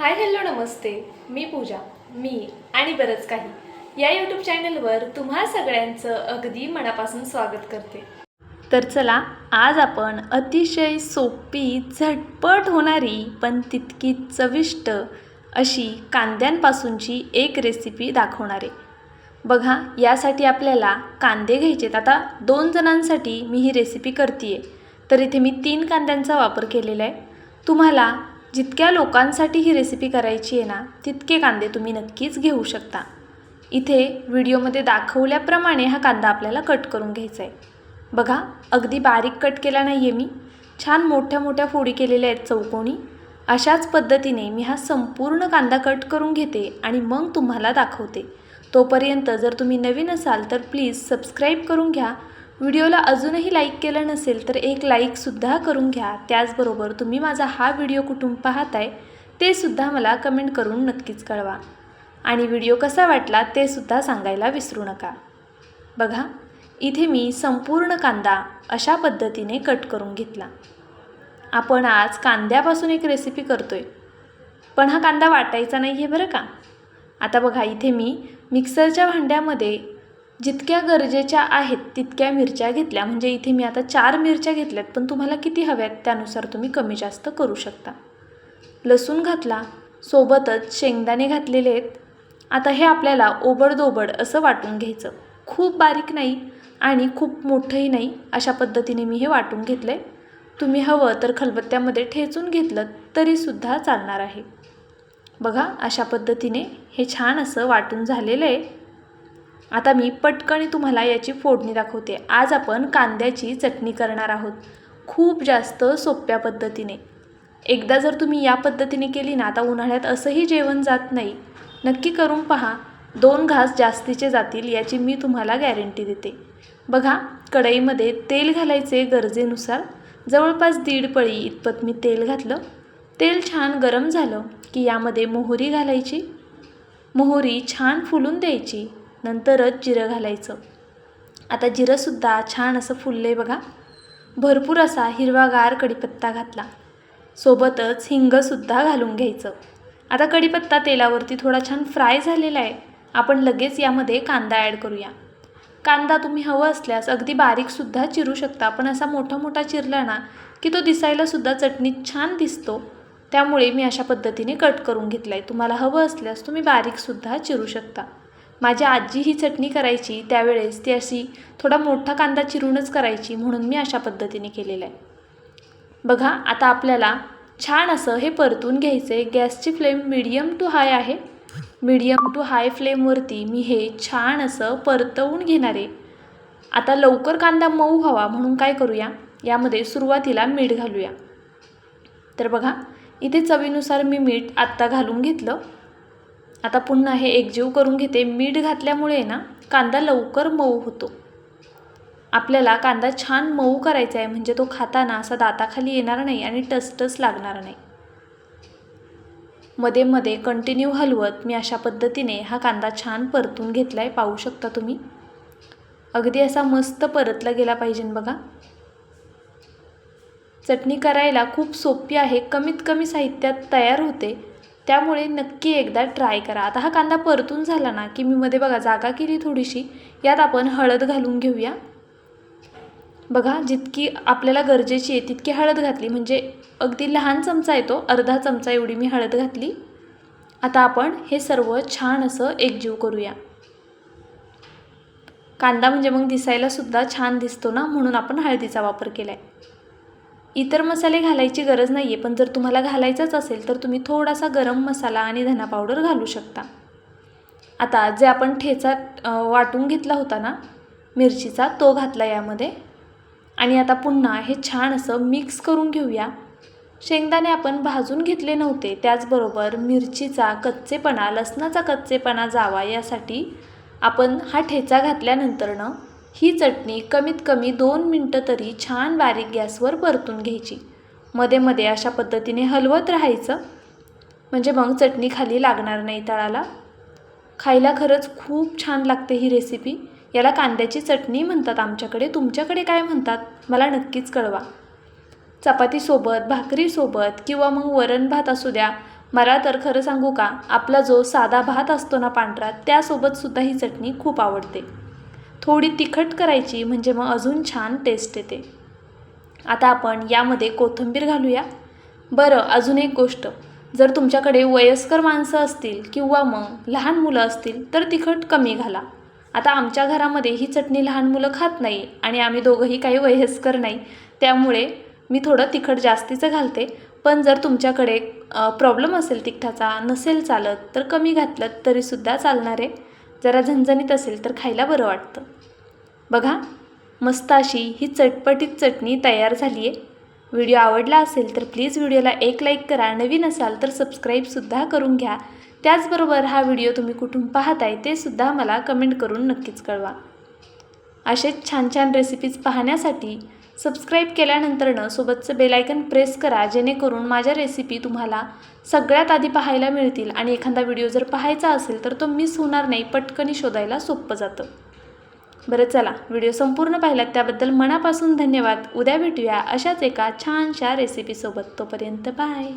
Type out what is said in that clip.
Hi hello नमस्ते. मी पूजा मी आणि बरंच काही. या यूट्यूब चॅनलवर तुम्हा सगळ्यांचं अगदी मनापासून स्वागत करते. तर चला आज आपण अतिशय सोपी झटपट होणारी पण तितकी चविष्ट अशी कांद्यांपासूनची एक रेसिपी दाखवणार आहे. बघा यासाठी आपल्याला कांदे घ्यायचेत आता दोन जणांसाठी मी ही रेसिपी करते आहे तर इथे मी तीन कांद्यांचा वापर केलेला आहे. तुम्हाला जितक्या लोकांसाठी ही रेसिपी करायची आहे ना तितके कांदे तुम्ही नक्कीच घेऊ शकता. इथे व्हिडिओमध्ये दाखवल्याप्रमाणे हा कांदा आपल्याला कट करून घ्यायचा आहे. बघा अगदी बारीक कट केला नाही आहे मी. छान मोठ्या मोठ्या फोडी केलेल्या आहेत चौकोनी. अशाच पद्धतीने मी हा संपूर्ण कांदा कट करून घेते आणि मग तुम्हाला दाखवते. तोपर्यंत जर तुम्ही नवीन असाल तर प्लीज सबस्क्राईब करून घ्या. व्हिडिओला अजूनही लाईक केलं नसेल तर एक लाईकसुद्धा करून घ्या. त्याचबरोबर तुम्ही माझा हा व्हिडिओ कुठून पाहताय ते सुद्धा मला कमेंट करून नक्कीच कळवा. आणि व्हिडिओ कसा वाटला ते सुद्धा सांगायला विसरू नका. बघा इथे मी संपूर्ण कांदा अशा पद्धतीने कट करून घेतला. आपण आज कांद्यापासून एक रेसिपी करतो आहे पण हा कांदा वाटायचा नाही आहे बरं का? आता बघा इथे मी मिक्सरच्या भांड्यामध्ये जितक्या गरजेच्या आहेत तितक्या मिरच्या घेतल्या. म्हणजे इथे मी आता चार मिरच्या घेतल्यात पण तुम्हाला किती हव्यात त्यानुसार तुम्ही कमी जास्त करू शकता. लसूण घातला सोबतच शेंगदाणे घातलेले आहेत. आता हे आपल्याला ओबडदोबड असं वाटून घ्यायचं. खूप बारीक नाही आणि खूप मोठंही नाही अशा पद्धतीने मी हे वाटून घेतलं आहे तुम्ही हवं तर खलबत्त्यामध्ये ठेचून घेतलं तरीसुद्धा चालणार आहे. बघा अशा पद्धतीने हे छान असं वाटून झालेलं आहे. आता मी पटकन तुम्हाला याची फोडणी दाखवते. आज आपण कांद्याची चटणी करणार आहोत. खूप जास्त सोप्या पद्धतीने. एकदा जर तुम्ही या पद्धतीने केली ना आता उन्हाळ्यात असंही जेवण जात नाही. नक्की करून पहा. दोन घास जास्तीचे जातील याची मी तुम्हाला गॅरंटी देते. बघा कढईमध्ये तेल घालायचे गरजेनुसार. जवळपास दीड पळी इतपत मी तेल घातलं. तेल छान गरम झालं की यामध्ये मोहरी घालायची. मोहरी छान फुलून द्यायची. नंतरच जिरं घालायचं. आता जिरंसुद्धा छान असं फुललं आहे बघा. भरपूर असा हिरवागार कढीपत्ता घातला. सोबतच हिंगसुद्धा घालून घ्यायचं. आता कढीपत्ता तेलावरती थोडा छान फ्राय झालेला आहे. आपण लगेच यामध्ये कांदा ॲड करूया. कांदा तुम्ही हवं असल्यास अगदी बारीकसुद्धा चिरू शकता पण असा मोठा मोठा चिरला ना की तो दिसायलासुद्धा चटणीत छान दिसतो. त्यामुळे मी अशा पद्धतीने कट करून घेतला आहे तुम्हाला हवं असल्यास तुम्ही बारीकसुद्धा चिरू शकता. माझी आजी ही चटणी करायची त्यावेळेस ती अशी थोडा मोठा कांदा चिरूनच करायची म्हणून मी अशा पद्धतीने केलेलं आहे. बघा आता आपल्याला छान असं हे परतून घ्यायचं आहे गॅसची फ्लेम मिडियम टू हाय आहे. मिडियम टू हाय फ्लेमवरती मी हे छान असं परतवून घेणार आहे. आता लवकर कांदा मऊ व्हावा म्हणून काय करूया? यामध्ये सुरुवातीला मीठ घालूया. तर बघा इथे चवीनुसार मी मीठ आत्ता घालून घेतलं. आता पुन्हा हे एकजीव करून घेते. मीठ घातल्यामुळे ना कांदा लवकर मऊ होतो. आपल्याला कांदा छान मऊ करायचा आहे. म्हणजे तो खाताना असा दाताखाली येणार नाही आणि टसटस लागणार नाही. मध्ये मध्ये कंटिन्यू हलवत मी अशा पद्धतीने हा कांदा छान परतून घेतला आहे पाहू शकता तुम्ही. अगदी असा मस्त परतला गेला पाहिजे बघा. चटणी करायला खूप सोपी आहे. कमीत कमी साहित्यात तयार होते. त्यामुळे नक्की एकदा ट्राय करा. आता हा कांदा परतून झाला ना की मी मध्ये बघा जागा केली थोडीशी यात आपण हळद घालून घेऊया. बघा जितकी आपल्याला गरजेची आहे तितकी हळद घातली. म्हणजे अगदी लहान चमचा येतो अर्धा चमचा एवढी मी हळद घातली. आता आपण हे सर्व छान असं एकजीव करूया. कांदा म्हणजे मग दिसायलासुद्धा छान दिसतो ना म्हणून आपण हळदीचा वापर केला आहे इतर मसाले घालायची गरज नाही आहे पण जर तुम्हाला घालायचाच असेल तर तुम्ही थोडासा गरम मसाला आणि धना पावडर घालू शकता. आता जे आपण ठेचा वाटून घेतला होता ना मिरचीचा तो घातला यामध्ये. आणि आता पुन्हा हे छान असं मिक्स करून घेऊया. शेंगदाणे आपण भाजून घेतले नव्हते त्याचबरोबर मिरचीचा कच्चेपणा लसणाचा कच्चेपणा जावा यासाठी आपण हा ठेचा घातल्यानंतरनं ही चटणी कमीत कमी दोन मिनटं तरी छान बारीक गॅसवर परतून घ्यायची. मध्ये मध्ये अशा पद्धतीने हलवत राहायचं. म्हणजे मग चटणी खाली लागणार नाही तळाला. खायला खरंच खूप छान लागते ही रेसिपी याला कांद्याची चटणी म्हणतात आमच्याकडे. तुमच्याकडे काय म्हणतात? मला नक्कीच कळवा. चपातीसोबत भाकरीसोबत किंवा मग वरण भात असू द्या. मला तर खरं सांगू का? आपला जो साधा भात असतो ना पांढरा त्यासोबतसुद्धा ही चटणी खूप आवडते. थोडी तिखट करायची म्हणजे मग अजून छान टेस्ट येते. आता आपण यामध्ये कोथिंबीर घालूया. बरं अजून एक गोष्ट. जर तुमच्याकडे वयस्कर माणसं असतील किंवा मग लहान मुलं असतील तर तिखट कमी घाला. आता आमच्या घरामध्ये ही चटणी लहान मुलं खात नाही आणि आम्ही दोघंही काही वयस्कर नाही. त्यामुळे मी थोडं तिखट जास्तीचं घालते. पण जर तुमच्याकडे प्रॉब्लेम असेल तिखटाचा नसेल चालत तर कमी घातलं तरीसुद्धा चालणार आहे. जरा झणझणीत असेल तर खायला बरं वाटतं. बघा मस्त अशी ही चटपटीत चटणी तयार झाली आहे व्हिडिओ आवडला असेल तर प्लीज व्हिडिओला एक लाईक करा. नवीन असाल तर सबस्क्राईबसुद्धा करून घ्या. त्याचबरोबर हा व्हिडिओ तुम्ही कुठून पाहताय ते सुद्धा मला कमेंट करून नक्कीच कळवा. असेच छान छान रेसिपीज पाहण्यासाठी सबस्क्राईब केल्यानंतरनं सोबतचं बेलायकन प्रेस करा जेणेकरून माझ्या रेसिपी तुम्हाला सगळ्यात आधी पाहायला मिळतील आणि एखादा व्हिडिओ जर पाहायचा असेल तर तो मिस होणार नाही पटकनी शोधायला सोपं जातं. बरं चला व्हिडिओ संपूर्ण पाहिलात त्याबद्दल मनापासून धन्यवाद. उद्या भेटूया अशाच एका छानशा रेसिपीसोबत तोपर्यंत बाय